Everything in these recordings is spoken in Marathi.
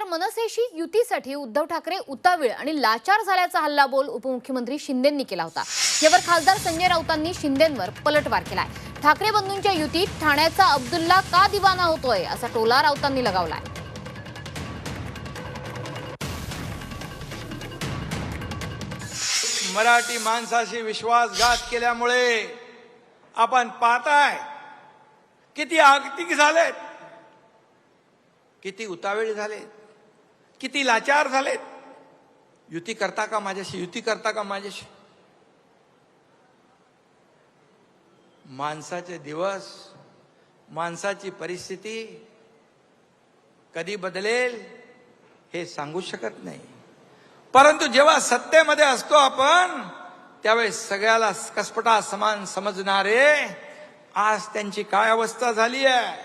तर मनसेशी युतीसाठी उद्धव ठाकरे उतावीळ आणि लाचार झाल्याचा हल्लाबोल उपमुख्यमंत्री शिंदेंनी केला होता. यावर खासदार संजय राऊतांनी शिंदेंवर पलटवार केलाय. ठाकरे बंधूंच्या युतीत ठाण्याचा अब्दुल्ला का दिवाना होतोय असा टोला राऊतांनी लगावलाय. मराठी माणसाशी विश्वासघात केल्यामुळे आपण पाहताय किती आगतिक झालेत किती उतावेळ झालेत. किती लाचार झालेत? युती करता का माझ्याशी? युती करता का माझ्याशी? माणसाचे दिवस माणसाची परिस्थिती कधी बदलेल हे सांगू शकत नाही. परंतु जेव्हा सत्तेमध्ये असतो आपण त्यावेळेस सगळ्याला कसपटा समान समजणारे आज त्यांची काय अवस्था झाली आहे?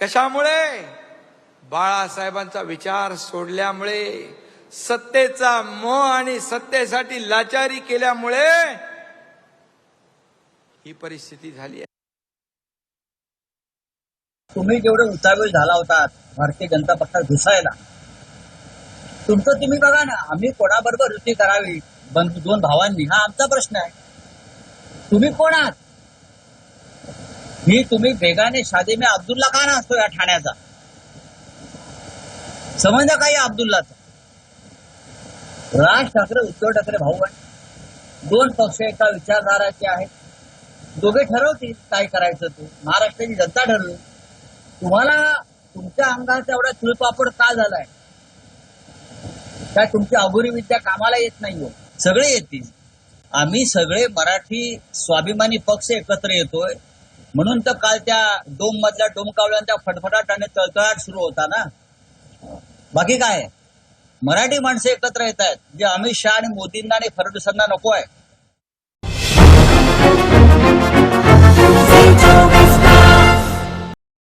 कशामुळे? बाळासाहेबांचा विचार सोडल्यामुळे सत्तेचा मोह आणि सत्तेसाठी लाचारी केल्यामुळे ही परिस्थिती झाली आहे. तुम्ही जेवढे उतावीळ झाला होता भारतीय जनता पक्षात घुसायला तुमचं तुम्ही बघा ना आम्ही कोणाबरोबर युती करावी? दोन भावांनी हा आमचा प्रश्न आहे. तुम्ही कोण आहात? ही तुम्ही बेगाने शादी में अब्दुल्ला का नसतो या ठाण्याचा. समजा काय अब्दुल्लाचा राज ठाकरे उद्धव ठाकरे भाऊ आहे दोन पक्ष एका विचारधाराचे आहेत दोघे ठरवतील काय करायचं ते. महाराष्ट्राची जनता ठरवली. तुम्हाला तुमच्या अंगाचा एवढा चुळपापड का झालाय? काय तुमची अभुरी विद्या कामाला येत नाहीये हो? सगळे येतील. आम्ही सगळे मराठी स्वाभिमानी पक्ष एकत्र येतोय. म्हणून तर काल त्या डोम मधल्या डोमकावल्यांचा फटफटाट आणि तळतळाट सुरू होता ना? बाकी काय आहे? मराठी माणसं एकत्र येत आहेत जे अमित शहा आणि मोदींना आणि फडणवीसांना नको आहे